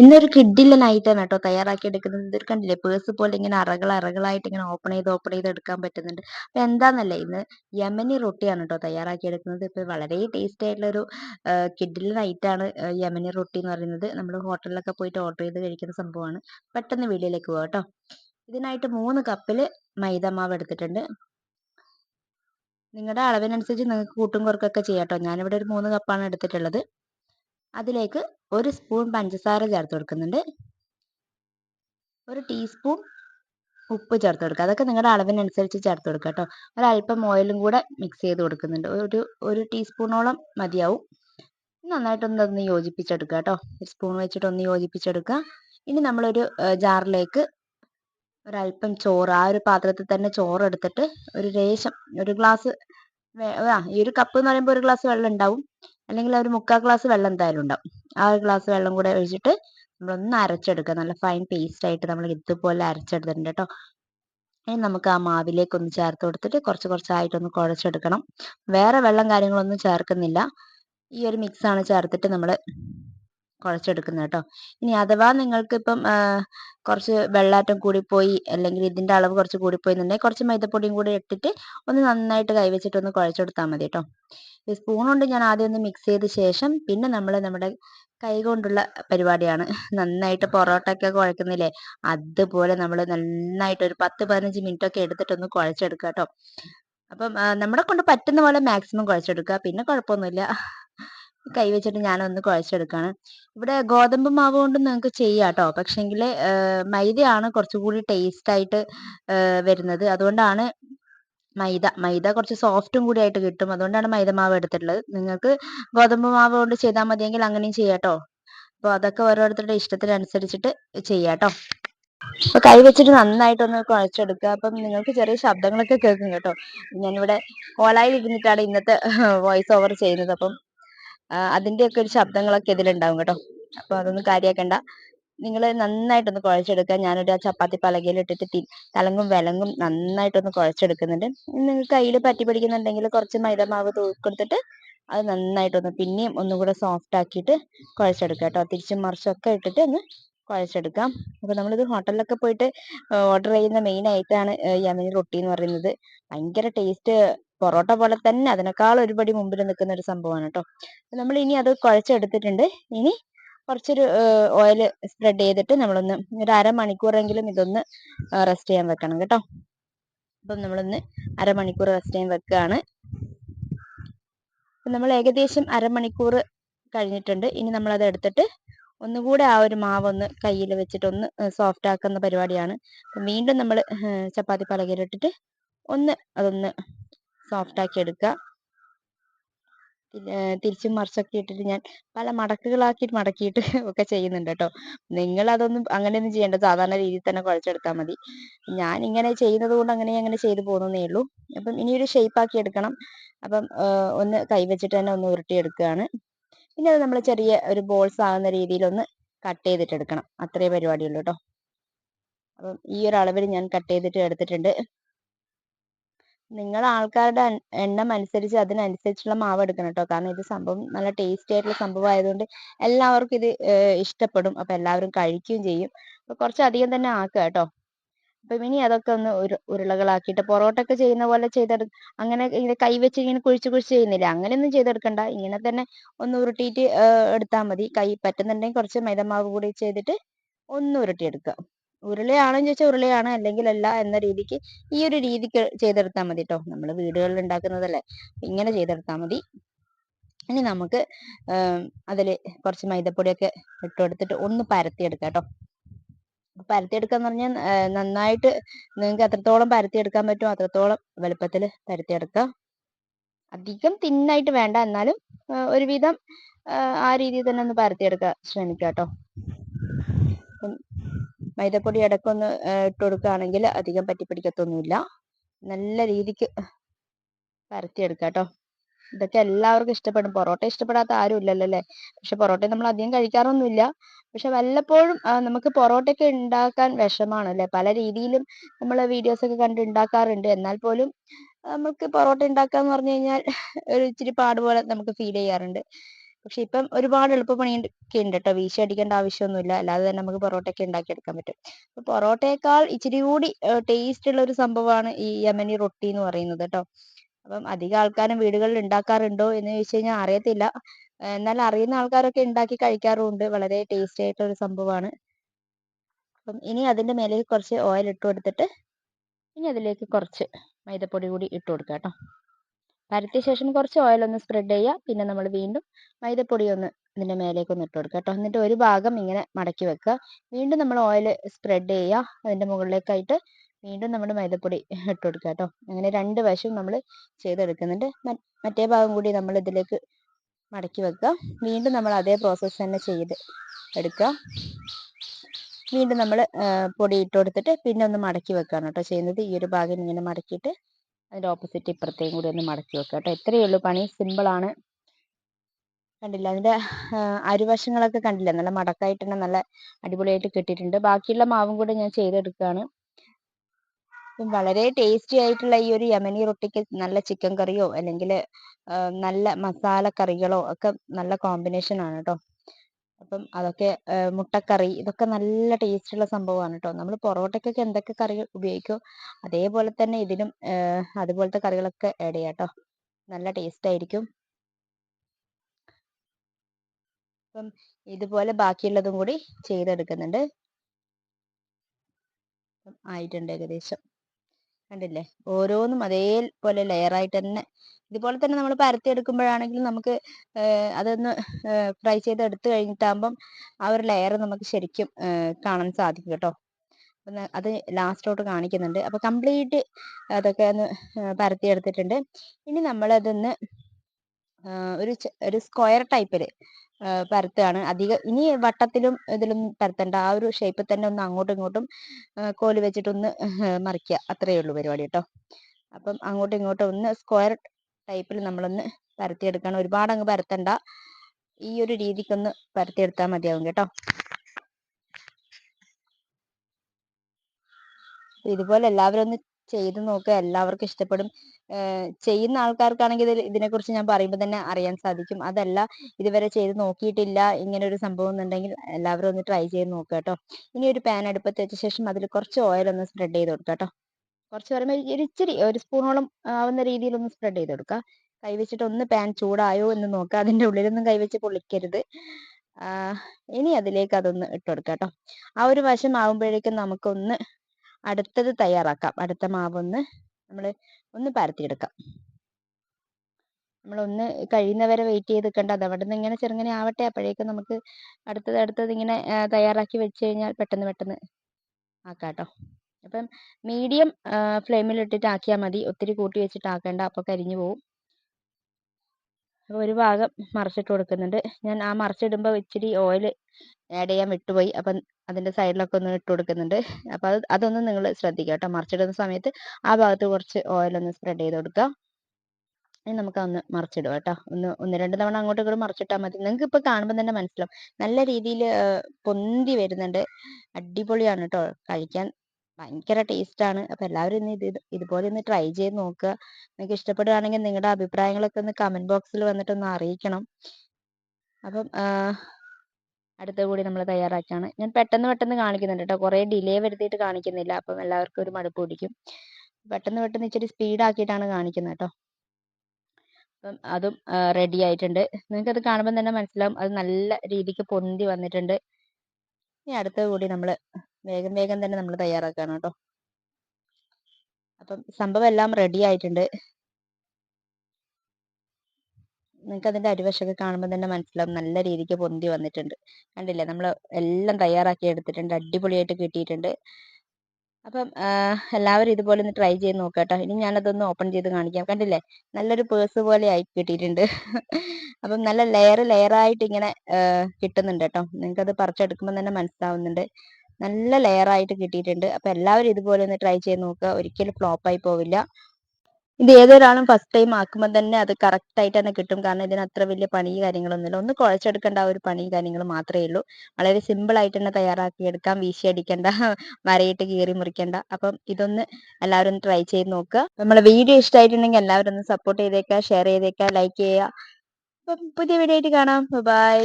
ഇന്നൊരു കിഡിലെ നൈറ്റാണ് കേട്ടോ തയ്യാറാക്കി എടുക്കുന്നത്. ഇതൊരു കണ്ടില്ലേ? പേഴ്സ് പോലെ ഇങ്ങനെ അറകൾ അറകളായിട്ട് ഇങ്ങനെ ഓപ്പൺ ചെയ്ത് ഓപ്പൺ ചെയ്ത് എടുക്കാൻ പറ്റുന്നുണ്ട്. അപ്പൊ എന്താന്നല്ലേ? ഇന്ന് യമനി റൊട്ടിയാണ് കേട്ടോ തയ്യാറാക്കി എടുക്കുന്നത്. ഇപ്പൊ വളരെ ടേസ്റ്റി ആയിട്ടുള്ള ഒരു കിഡിലെ നൈറ്റാണ് യമനി റൊട്ടി എന്ന് പറയുന്നത്. നമ്മൾ ഹോട്ടലിലൊക്കെ പോയിട്ട് ഓർഡർ ചെയ്ത് കഴിക്കുന്ന സംഭവമാണ്. പെട്ടെന്ന് വീഡിയോയിലേക്ക് പോകാം കേട്ടോ. ഇതിനായിട്ട് മൂന്ന് കപ്പിൽ മൈദ മാവ് എടുത്തിട്ടുണ്ട്. നിങ്ങളുടെ അളവിനനുസരിച്ച് നിങ്ങൾക്ക് കൂട്ടും കുറക്കൊക്കെ ചെയ്യാം കേട്ടോ. ഞാനിവിടെ ഒരു മൂന്ന് കപ്പാണ് എടുത്തിട്ടുള്ളത്. അതിലേക്ക് ഒരു സ്പൂൺ പഞ്ചസാര ചേർത്ത് കൊടുക്കുന്നുണ്ട്. ഒരു ടീസ്പൂൺ ഉപ്പ് ചേർത്ത് കൊടുക്കുക. അതൊക്കെ നിങ്ങളുടെ അളവിനനുസരിച്ച് ചേർത്ത് കൊടുക്കുക കേട്ടോ ഒരല്പം ഓയിലും കൂടെ മിക്സ് ചെയ്ത് കൊടുക്കുന്നുണ്ട്. ഒരു ഒരു ടീസ്പൂണോളം മതിയാവും. നന്നായിട്ടൊന്ന് ഒന്ന് യോജിപ്പിച്ചെടുക്കുക കേട്ടോ ഒരു സ്പൂൺ വെച്ചിട്ട് ഒന്ന് യോജിപ്പിച്ചെടുക്കുക. ഇനി നമ്മളൊരു ജാറിലേക്ക് ഒരല്പം ചോറ് ആ ഒരു പാത്രത്തിൽ തന്നെ ചോറ് എടുത്തിട്ട് ഒരു ലേശം ഒരു ഗ്ലാസ് ഈ ഒരു കപ്പ് എന്ന് പറയുമ്പോൾ ഒരു ഗ്ലാസ് വെള്ളം ഉണ്ടാവും. അല്ലെങ്കിൽ ഒരു മുക്കാൽ ഗ്ലാസ് വെള്ളം എന്തായാലും ഉണ്ടാവും. ആ ഒരു ഗ്ലാസ് വെള്ളം കൂടെ ഒഴിച്ചിട്ട് നമ്മളൊന്ന് അരച്ചെടുക്കുക. നല്ല ഫൈൻ പേസ്റ്റ് ആയിട്ട് നമ്മൾ ഇതുപോലെ അരച്ചെടുത്തിട്ടുണ്ട് കേട്ടോ. ഇനി നമുക്ക് ആ മാവിലേക്ക് ഒന്ന് ചേർത്ത് കൊടുത്തിട്ട് കുറച്ച് കുറച്ചായിട്ടൊന്ന് കുഴച്ചെടുക്കണം. വേറെ വെള്ളം കാര്യങ്ങളൊന്നും ചേർക്കുന്നില്ല. ഈ ഒരു മിക്സ് ആണ് ചേർത്തിട്ട് നമ്മൾ കുഴച്ചെടുക്കുന്നത് കേട്ടോ ഇനി അഥവാ നിങ്ങൾക്ക് ഇപ്പം കുറച്ച് വെള്ളാറ്റം കൂടിപ്പോയി അല്ലെങ്കിൽ ഇതിന്റെ അളവ് കുറച്ച് കൂടിപ്പോയി എന്നുണ്ടെങ്കിൽ കുറച്ച് മൈദപ്പൊടിയും കൂടി ഇട്ടിട്ട് ഒന്ന് നന്നായിട്ട് കൈവച്ചിട്ട് ഒന്ന് കുഴച്ചെടുത്താൽ മതി കേട്ടോ ഈ സ്പൂൺ കൊണ്ട് ഞാൻ ആദ്യം ഒന്ന് മിക്സ് ചെയ്ത ശേഷം പിന്നെ നമ്മൾ നമ്മുടെ കൈ കൊണ്ടുള്ള പരിപാടിയാണ്. നന്നായിട്ട് പൊറോട്ടയൊക്കെ കുഴക്കുന്നില്ലേ അതുപോലെ നമ്മൾ നന്നായിട്ട് ഒരു പത്ത് പതിനഞ്ച് മിനിറ്റ് ഒക്കെ എടുത്തിട്ടൊന്ന് കുഴച്ചെടുക്കുക കേട്ടോ അപ്പം നമ്മളെ കൊണ്ട് പറ്റുന്ന പോലെ മാക്സിമം കുഴച്ചെടുക്കുക പിന്നെ കുഴപ്പമൊന്നുമില്ല. കൈ വെച്ചിട്ട് ഒന്ന് കുഴച്ചെടുക്കാണ്. ഇവിടെ ഗോതമ്പ് മാവ് കൊണ്ട് നിങ്ങൾക്ക് ചെയ്യാം കേട്ടോ പക്ഷെങ്കിൽ മൈദയാണ് കുറച്ചുകൂടി ടേസ്റ്റ് ആയിട്ട് വരുന്നത്. അതുകൊണ്ടാണ് മൈദ മൈദ കുറച്ച് സോഫ്റ്റും കൂടി ആയിട്ട് കിട്ടും. അതുകൊണ്ടാണ് മൈദ മാവ് എടുത്തിട്ടുള്ളത്. നിങ്ങൾക്ക് ഗോതമ്പ് മാവ് കൊണ്ട് ചെയ്താൽ മതിയെങ്കിൽ അങ്ങനെയും ചെയ്യാം കേട്ടോ അപ്പോൾ അതൊക്കെ ഓരോരുത്തരുടെ ഇഷ്ടത്തിനനുസരിച്ചിട്ട് ചെയ്യാം കേട്ടോ അപ്പൊ കൈ വെച്ചിട്ട് നന്നായിട്ടൊന്ന് കുഴച്ചെടുക്കുക. അപ്പം നിങ്ങൾക്ക് ചെറിയ ശബ്ദങ്ങളൊക്കെ കേൾക്കും കേട്ടോ. ഞാനിവിടെ ഓലായിൽ ഇരുന്നിട്ടാണ് ഇന്നത്തെ വോയിസ് ഓവർ ചെയ്യുന്നത്. അപ്പം അതിന്റെയൊക്കെ ഒരു ശബ്ദങ്ങളൊക്കെ ഇതിലുണ്ടാവും കേട്ടോ. അപ്പൊ അതൊന്നും കാര്യാക്കണ്ട. നിങ്ങൾ നന്നായിട്ടൊന്ന് കുഴച്ചെടുക്കുക. ഞാനൊരു ചപ്പാത്തി പലകയിൽ ഇട്ടിട്ട് തലങ്ങും വിലങ്ങും നന്നായിട്ടൊന്ന് കുഴച്ചെടുക്കുന്നുണ്ട്. നിങ്ങൾക്ക് കയ്യിൽ പറ്റി പിടിക്കുന്നുണ്ടെങ്കിൽ കുറച്ച് മൈദമാവ് തൂക്കെടുത്തിട്ട് അത് നന്നായിട്ടൊന്ന് പിന്നെയും ഒന്നും കൂടെ സോഫ്റ്റ് ആക്കിയിട്ട് കുഴച്ചെടുക്കുക കേട്ടോ. തിരിച്ചും മറിച്ചൊക്കെ ഇട്ടിട്ട് ഒന്ന് കുഴച്ചെടുക്കാം. അപ്പോൾ നമ്മളിത് ഹോട്ടലിലൊക്കെ പോയിട്ട് ഓർഡർ ചെയ്യുന്ന മെയിൻ ആയിട്ടാണ് യമനി റൊട്ടി എന്ന് പറയുന്നത്. ഭയങ്കര ടേസ്റ്റ് പൊറോട്ട പോലെ തന്നെ അതിനേക്കാൾ ഒരുപടി മുമ്പിൽ നിൽക്കുന്ന ഒരു സംഭവമാണ് കേട്ടോ നമ്മൾ ഇനി അത് കുഴച്ചെടുത്തിട്ടുണ്ട്. ഇനി കുറച്ചൊരു ഓയിൽ സ്പ്രെഡ് ചെയ്തിട്ട് നമ്മളൊന്ന് ഒരു അരമണിക്കൂറെങ്കിലും ഇതൊന്ന് റെസ്റ്റ് ചെയ്യാൻ വെക്കണം കേട്ടോ. അപ്പം നമ്മളൊന്ന് അരമണിക്കൂർ റെസ്റ്റ് ചെയ്യാൻ വെക്കുകയാണ് നമ്മൾ ഏകദേശം അരമണിക്കൂർ കഴിഞ്ഞിട്ടുണ്ട്. ഇനി നമ്മളത് എടുത്തിട്ട് ഒന്നുകൂടെ ആ ഒരു മാവ് ഒന്ന് കയ്യിൽ വെച്ചിട്ട് ഒന്ന് സോഫ്റ്റ് ആക്കുന്ന പരിപാടിയാണ്. വീണ്ടും നമ്മൾ ചപ്പാത്തി പലകയിലിട്ടിട്ട് ഒന്ന് അതൊന്ന് സോഫ്റ്റ് ആക്കി എടുക്കുക തിരിച്ചും മറിച്ചൊക്കെ ഇട്ടിട്ട് ഞാൻ പല മടക്കുകളാക്കിയിട്ട് മടക്കിയിട്ട് ഒക്കെ ചെയ്യുന്നുണ്ട് കേട്ടോ. നിങ്ങൾ അതൊന്നും അങ്ങനെയൊന്നും ചെയ്യേണ്ട. സാധാരണ രീതിയിൽ തന്നെ കുഴച്ചെടുത്താൽ മതി. ഞാൻ ഇങ്ങനെ ചെയ്യുന്നത് കൊണ്ട് അങ്ങനെ അങ്ങനെ ചെയ്തു പോകുന്നേ ഉള്ളൂ. അപ്പം ഇനി ഒരു ഷേപ്പ് ആക്കി എടുക്കണം. അപ്പം ഒന്ന് കൈ വെച്ചിട്ട് തന്നെ ഒന്ന് ഉരുട്ടിയെടുക്കുകയാണ്. പിന്നെ അത് നമ്മൾ ചെറിയ ഒരു ബോൾസ് ആകുന്ന രീതിയിൽ ഒന്ന് കട്ട് ചെയ്തിട്ട് എടുക്കണം അത്രേ പരിപാടിയുള്ളൂ കേട്ടോ. അപ്പം ഈ ഒരു അളവിൽ ഞാൻ കട്ട് ചെയ്തിട്ട് എടുത്തിട്ടുണ്ട്. നിങ്ങൾ ആൾക്കാരുടെ എണ്ണം അനുസരിച്ച് അതിനനുസരിച്ചുള്ള മാവ് എടുക്കണം കേട്ടോ കാരണം ഇത് സംഭവം നല്ല ടേസ്റ്റി ആയിട്ടുള്ള സംഭവം ആയതുകൊണ്ട് എല്ലാവർക്കും ഇത് ഇഷ്ടപ്പെടും. അപ്പൊ എല്ലാവരും കഴിക്കുകയും ചെയ്യും. അപ്പൊ കുറച്ചധികം തന്നെ ആക്കുക കേട്ടോ അപ്പൊ ഇനി അതൊക്കെ ഒന്ന് ഉരു ഉരുളകളാക്കിയിട്ട് പൊറോട്ട ഒക്കെ ചെയ്യുന്ന പോലെ ചെയ്തെടു അങ്ങനെ ഇങ്ങനെ കൈ വെച്ച് ഇങ്ങനെ കുഴിച്ച് കുഴിച്ച് ചെയ്യുന്നില്ല. അങ്ങനെയൊന്നും ചെയ്തെടുക്കണ്ട. ഇങ്ങനെ തന്നെ ഒന്ന് ഉരുട്ടിയിട്ട് എടുത്താൽ മതി. കൈ പറ്റുന്നുണ്ടെങ്കിൽ കുറച്ച് മൈദമാവ് കൂടി ചെയ്തിട്ട് ഒന്ന് ഉരുട്ടിയെടുക്കുക. ഉരുളയാണെന്ന് ചോദിച്ചാൽ ഉരുളയാണ് അല്ലെങ്കിൽ അല്ല എന്ന രീതിക്ക് ഈ ഒരു രീതിക്ക് ചെയ്തെടുത്താൽ മതി കേട്ടോ നമ്മൾ വീടുകളിൽ ഉണ്ടാക്കുന്നതല്ലേ ഇങ്ങനെ ചെയ്തെടുത്താൽ മതി. ഇനി നമുക്ക് അതിൽ കുറച്ച് മൈദപ്പൊടിയൊക്കെ ഇട്ട് കൊടുത്തിട്ട് ഒന്ന് പരത്തിയെടുക്കാം കേട്ടോ പരത്തിയെടുക്കാന്ന് പറഞ്ഞാൽ നന്നായിട്ട് നിങ്ങൾക്ക് എത്രത്തോളം പരത്തിയെടുക്കാൻ പറ്റുമോ അത്രത്തോളം വലുപ്പത്തിൽ പരത്തിയെടുക്കുക. അധികം തിന്നായിട്ട് വേണ്ട എന്നാലും ഒരുവിധം ആ രീതിയിൽ തന്നെ ഒന്ന് പരത്തിയെടുക്കാൻ ശ്രമിക്കുക കേട്ടോ മൈദപ്പൊടി ഇടയ്ക്കൊന്ന് ഇട്ട് കൊടുക്കുകയാണെങ്കിൽ അധികം പറ്റിപ്പിടിക്കത്തൊന്നുമില്ല നല്ല രീതിക്ക് പരത്തിയെടുക്കുക കേട്ടോ ഇതൊക്കെ എല്ലാവർക്കും ഇഷ്ടപ്പെടും. പൊറോട്ട ഇഷ്ടപ്പെടാത്ത ആരും ഇല്ലല്ലോ അല്ലേ പക്ഷെ പൊറോട്ട നമ്മൾ അധികം കഴിക്കാറൊന്നുമില്ല. പക്ഷെ വല്ലപ്പോഴും നമുക്ക് പൊറോട്ടയൊക്കെ ഉണ്ടാക്കാൻ വിഷമാണ് അല്ലേ പല രീതിയിലും നമ്മൾ വീഡിയോസ് ഒക്കെ കണ്ട് ഉണ്ടാക്കാറുണ്ട്. എന്നാൽ പോലും നമുക്ക് പൊറോട്ട ഉണ്ടാക്കാന്ന് പറഞ്ഞു കഴിഞ്ഞാൽ ഒരു ഇച്ചിരി പാട് പോലെ നമുക്ക് ഫീൽ ചെയ്യാറുണ്ട്. പക്ഷെ ഇപ്പം ഒരുപാട് എളുപ്പപ്പണി ഒക്കെ ഉണ്ട് കേട്ടോ വീശി അടിക്കേണ്ട ആവശ്യമൊന്നുമില്ല. അല്ലാതെ തന്നെ നമുക്ക് പൊറോട്ടയൊക്കെ ഉണ്ടാക്കിയെടുക്കാൻ പറ്റും. അപ്പൊ പൊറോട്ടയേക്കാൾ ഇച്ചിരി കൂടി ടേസ്റ്റ് ഉള്ള ഒരു സംഭവമാണ് ഈ യമനി റൊട്ടി എന്ന് പറയുന്നത് കേട്ടോ അപ്പം അധികം ആൾക്കാരും വീടുകളിൽ ഉണ്ടാക്കാറുണ്ടോ എന്ന് ചോദിച്ചു കഴിഞ്ഞാൽ അറിയത്തില്ല. എന്നാൽ അറിയുന്ന ആൾക്കാരൊക്കെ ഉണ്ടാക്കി കഴിക്കാറുമുണ്ട്. വളരെ ടേസ്റ്റി ആയിട്ടുള്ള ഒരു സംഭവമാണ്. അപ്പം ഇനി അതിന്റെ മേലേക്ക് കുറച്ച് ഓയിൽ ഇട്ട് കൊടുത്തിട്ട് ഇനി അതിലേക്ക് കുറച്ച് മൈദപ്പൊടി കൂടി ഇട്ട് കൊടുക്കാം കേട്ടോ പരത്തിയ ശേഷം കുറച്ച് ഓയിൽ ഒന്ന് സ്പ്രെഡ് ചെയ്യുക. പിന്നെ നമ്മൾ വീണ്ടും മൈദപ്പൊടി ഒന്ന് ഇതിന്റെ മേലേക്ക് ഒന്ന് ഇട്ട് കൊടുക്കുക കേട്ടോ. എന്നിട്ട് ഒരു ഭാഗം ഇങ്ങനെ മടക്കി വെക്കുക. വീണ്ടും നമ്മൾ ഓയിൽ സ്പ്രെഡ് ചെയ്യുക. അതിന്റെ മുകളിലേക്കായിട്ട് വീണ്ടും നമ്മൾ മൈദപ്പൊടി ഇട്ട് കൊടുക്കുക കേട്ടോ. അങ്ങനെ രണ്ട് വശവും നമ്മൾ ചെയ്തെടുക്കുന്നുണ്ട്. മറ്റേ ഭാഗം കൂടി നമ്മൾ ഇതിലേക്ക് മടക്കി വെക്കുക. വീണ്ടും നമ്മൾ അതേ പ്രോസസ്സ് തന്നെ ചെയ്ത് എടുക്കുക. വീണ്ടും നമ്മൾ പൊടി ഇട്ട് കൊടുത്തിട്ട് പിന്നെ ഒന്ന് മടക്കി വെക്കുകയാണ് കേട്ടോ ചെയ്യുന്നത്. ഈ ഒരു ഭാഗം ഇങ്ങനെ മടക്കിയിട്ട് അതിന്റെ ഓപ്പോസിറ്റ് ഇപ്പുറത്തേയും കൂടി ഒന്ന് മടക്കി വെക്കുക കേട്ടോ. ഇത്രയേ ഉള്ളൂ പണി. സിമ്പിളാണ് കണ്ടില്ല? അതിന്റെ അരുവശങ്ങളൊക്കെ കണ്ടില്ല? നല്ല മടക്കായിട്ട് തന്നെ നല്ല അടിപൊളിയായിട്ട് കിട്ടിയിട്ടുണ്ട്. ബാക്കിയുള്ള മാവും കൂടെ ഞാൻ ചെയ്തെടുക്കുകയാണ് വളരെ ടേസ്റ്റി ആയിട്ടുള്ള ഈ ഒരു യമനി റൊട്ടിക്ക് നല്ല ചിക്കൻ കറിയോ അല്ലെങ്കിൽ നല്ല മസാല കറികളോ ഒക്കെ നല്ല കോമ്പിനേഷൻ ആണ് കേട്ടോ. അപ്പം അതൊക്കെ മുട്ടക്കറി ഇതൊക്കെ നല്ല ടേസ്റ്റ് ഉള്ള സംഭവമാണ് കേട്ടോ നമ്മൾ പൊറോട്ടയ്ക്കൊക്കെ എന്തൊക്കെ കറികൾ ഉപയോഗിക്കോ അതേപോലെ തന്നെ ഇതിനും അതുപോലത്തെ കറികളൊക്കെ ആഡ് ചെയ്യാം കേട്ടോ നല്ല ടേസ്റ്റ് ആയിരിക്കും. അപ്പം ഇതുപോലെ ബാക്കിയുള്ളതും കൂടി ചെയ്തെടുക്കുന്നുണ്ട്. ആയിട്ടുണ്ട് ഏകദേശം. കണ്ടില്ലേ? ഓരോന്നും അതേപോലെ ലെയറായിട്ട് തന്നെ. ഇതുപോലെ തന്നെ നമ്മൾ പരത്തിയെടുക്കുമ്പോഴാണെങ്കിലും നമുക്ക് അതൊന്ന് ഫ്രൈ ചെയ്ത് എടുത്തു കഴിഞ്ഞിട്ടാകുമ്പം ആ ഒരു ലെയർ നമുക്ക് ശരിക്കും കാണാൻ സാധിക്കും കേട്ടോ. അത് ലാസ്റ്റോട്ട് കാണിക്കുന്നുണ്ട്. അപ്പോൾ കംപ്ലീറ്റ് അതൊക്കെ ഒന്ന് പരത്തിയെടുത്തിട്ടുണ്ട്. ഇനി നമ്മളതൊന്ന് ഒരു ഒരു സ്ക്വയർ ടൈപ്പിൽ പരത്തുകയാണ്. അധികം ഇനി വട്ടത്തിലും ഇതിലും പരത്തണ്ട. ആ ഒരു ഷേപ്പിൽ തന്നെ ഒന്ന് അങ്ങോട്ടും ഇങ്ങോട്ടും കോൽ വെച്ചിട്ടൊന്ന് മറിക്കുക അത്രയേ ഉള്ളൂ പരിപാടി കേട്ടോ അപ്പം അങ്ങോട്ടും ഇങ്ങോട്ടും ഒന്ന് സ്ക്വയർ ടൈപ്പിൽ നമ്മളൊന്ന് പരത്തിയെടുക്കണം. ഒരുപാട് അങ്ങ് പരത്തണ്ട. ഈ ഒരു രീതിക്കൊന്ന് പരത്തിയെടുത്താൽ മതിയാവും കേട്ടോ. ഇതുപോലെ എല്ലാവരും ഒന്ന് ചെയ്ത് നോക്കുക. എല്ലാവർക്കും ഇഷ്ടപ്പെടും. ചെയ്യുന്ന ആൾക്കാർക്കാണെങ്കിൽ ഇതിനെക്കുറിച്ച് ഞാൻ പറയുമ്പോൾ തന്നെ അറിയാൻ സാധിക്കും. അതല്ല ഇതുവരെ ചെയ്ത് നോക്കിയിട്ടില്ല ഇങ്ങനെ ഒരു സംഭവം എന്നുണ്ടെങ്കിൽ എല്ലാവരും ഒന്ന് ട്രൈ ചെയ്ത് നോക്കുക കേട്ടോ. ഇനി ഒരു പാൻ അടുപ്പത്ത് വെച്ച ശേഷം അതിൽ കുറച്ച് ഓയിൽ ഒന്ന് സ്പ്രെഡ് ചെയ്ത് കൊടുക്കുക കേട്ടോ. കുറച്ച് പറയുമ്പോൾ ഒരു ഇച്ചിരി ഒരു സ്പൂണോളം ആവുന്ന രീതിയിൽ ഒന്ന് സ്പ്രെഡ് ചെയ്ത് കൊടുക്കുക കൈവച്ചിട്ട് ഒന്ന് പാൻ ചൂടായോ എന്ന് നോക്കുക അതിന്റെ ഉള്ളിലൊന്നും കൈവച്ച് പൊളിക്കരുത്. ഇനി അതിലേക്ക് അതൊന്ന് ഇട്ട് കൊടുക്കുക കേട്ടോ. ആ ഒരു വശം ആവുമ്പോഴേക്കും നമുക്കൊന്ന് അടുത്തത് തയ്യാറാക്കാം. അടുത്ത മാവൊന്ന് നമ്മൾ ഒന്ന് പരത്തിയെടുക്കാം. നമ്മളൊന്ന് കഴിയുന്നവരെ വെയിറ്റ് ചെയ്ത് നിൽക്കേണ്ട അത് അവിടെ നിന്ന് ഇങ്ങനെ ചെറുങ്ങനെ ആവട്ടെ അപ്പോഴേക്കും നമുക്ക് അടുത്തത് അടുത്തത് ഇങ്ങനെ തയ്യാറാക്കി വെച്ച് കഴിഞ്ഞാൽ പെട്ടെന്ന് പെട്ടെന്ന് ആക്കാം കേട്ടോ അപ്പം മീഡിയം ഫ്ലെയിമിൽ ഇട്ടിട്ട് ആക്കിയാൽ മതി. ഒത്തിരി കൂട്ടി വെച്ചിട്ട് ആക്കേണ്ട. അപ്പോൾ കരിഞ്ഞു പോകും ഒരു ഭാഗം മറിച്ചിട്ട് കൊടുക്കുന്നുണ്ട്. ഞാൻ ആ മറിച്ചിടുമ്പോൾ ഇച്ചിരി ഓയിൽ ആഡ് ചെയ്യാൻ വിട്ടുപോയി. അപ്പം അതിന്റെ സൈഡിലൊക്കെ ഒന്ന് ഇട്ട് കൊടുക്കുന്നുണ്ട്. അപ്പോൾ അത് അതൊന്നും നിങ്ങൾ ശ്രദ്ധിക്കുക കേട്ടോ. മറിച്ചിടുന്ന സമയത്ത് ആ ഭാഗത്ത് കുറച്ച് ഓയിലൊന്ന് സ്പ്രെഡ് ചെയ്ത് കൊടുക്കുക. ഇനി നമുക്ക് ഒന്ന് മറിച്ചിടുക കേട്ടോ. ഒന്ന് ഒന്ന് രണ്ട് തവണ അങ്ങോട്ടും ഇങ്ങോട്ടും മറിച്ചിട്ടാൽ മതി. നിങ്ങൾക്ക് ഇപ്പോൾ കാണുമ്പോൾ തന്നെ മനസ്സിലാവും. നല്ല രീതിയിൽ പൊന്തി വരുന്നുണ്ട്. അടിപൊളിയാണ് കേട്ടോ. കഴിക്കാൻ. ഭയങ്കര ടേസ്റ്റ് ആണ്. അപ്പോൾ എല്ലാവരും ഇന്ന് ഇത് ഇതുപോലെ ഒന്ന് ട്രൈ ചെയ്ത് നോക്കുക. നിങ്ങൾക്ക് ഇഷ്ടപ്പെടുകയാണെങ്കിൽ നിങ്ങളുടെ അഭിപ്രായങ്ങളൊക്കെ ഒന്ന് കമന്റ് ബോക്സിൽ വന്നിട്ടൊന്ന് അറിയിക്കണം. അപ്പം അടുത്ത കൂടി നമ്മൾ തയ്യാറാക്കിയാണ് ഞാൻ പെട്ടെന്ന് പെട്ടെന്ന് കാണിക്കുന്നുണ്ട് കേട്ടോ കുറേ ഡിലേ വരുത്തിയിട്ട് കാണിക്കുന്നില്ല. അപ്പം എല്ലാവർക്കും ഒരു മടുപ്പ് പിടിക്കും. പെട്ടെന്ന് പെട്ടെന്ന് ഇച്ചിരി സ്പീഡ് ആക്കിയിട്ടാണ് കാണിക്കുന്നത് കേട്ടോ അപ്പം അതും റെഡി ആയിട്ടുണ്ട്. നിങ്ങൾക്ക് അത് കാണുമ്പോൾ തന്നെ മനസ്സിലാവും. അത് നല്ല രീതിക്ക് പൊന്തി വന്നിട്ടുണ്ട്. ഇനി അടുത്ത കൂടി നമ്മൾ വേഗം വേഗം തന്നെ നമ്മൾ തയ്യാറാക്കണം കേട്ടോ. അപ്പം സംഭവം എല്ലാം റെഡി ആയിട്ടുണ്ട്. നിങ്ങൾക്ക് അതിന്റെ അരിവശമൊക്കെ കാണുമ്പോൾ തന്നെ മനസ്സിലാവും. നല്ല രീതിക്ക് പൊന്തി വന്നിട്ടുണ്ട്. കണ്ടില്ലേ? നമ്മൾ എല്ലാം തയ്യാറാക്കി എടുത്തിട്ടുണ്ട്. അടിപൊളിയായിട്ട് കിട്ടിയിട്ടുണ്ട്. അപ്പം എല്ലാവരും ഇതുപോലെ ഒന്ന് ട്രൈ ചെയ്ത് നോക്കാം കേട്ടോ. ഇനി ഞാനതൊന്ന് ഓപ്പൺ ചെയ്ത് കാണിക്കാം. കണ്ടില്ലേ? നല്ലൊരു പേഴ്സ് പോലെ ആയി കിട്ടിയിട്ടുണ്ട്. അപ്പം നല്ല ലെയർ ലെയർ ആയിട്ട് ഇങ്ങനെ കിട്ടുന്നുണ്ട് കേട്ടോ. നിങ്ങൾക്കത് പറിച്ചെടുക്കുമ്പോൾ തന്നെ മനസ്സിലാവുന്നുണ്ട്. നല്ല ലെയർ ആയിട്ട് കിട്ടിയിട്ടുണ്ട്. അപ്പോൾ എല്ലാവരും ഇതുപോലെ ഒന്ന് ട്രൈ ചെയ്ത് നോക്കുക ഒരിക്കലും ഫ്ലോപ്പ് ആയി പോവില്ല. ഇത് ഏതൊരാളും ഫസ്റ്റ് ടൈം ആക്കുമ്പോൾ തന്നെ അത് കറക്റ്റ് ആയിട്ട് തന്നെ കിട്ടും. കാരണം ഇതിന് അത്ര വലിയ പണി കാര്യങ്ങളൊന്നുമില്ല. ഒന്ന് കുഴച്ചെടുക്കേണ്ട ആ ഒരു പണി കാര്യങ്ങൾ മാത്രമേ ഉള്ളൂ. വളരെ സിമ്പിൾ ആയിട്ട് തന്നെ തയ്യാറാക്കി എടുക്കാം. വീശി അടിക്കേണ്ട. വരയിട്ട് കീറി മുറിക്കേണ്ട. അപ്പം ഇതൊന്ന് എല്ലാവരും ഒന്ന് ട്രൈ ചെയ്ത് നോക്കുക നമ്മളെ വീഡിയോ ഇഷ്ടമായിട്ടുണ്ടെങ്കിൽ എല്ലാവരും ഒന്ന് സപ്പോർട്ട് ചെയ്തേക്കുക ഷെയർ ചെയ്തേക്കുക ലൈക്ക് ചെയ്യുക. അപ്പം പുതിയ വീഡിയോ ആയിട്ട് കാണാം. ബൈ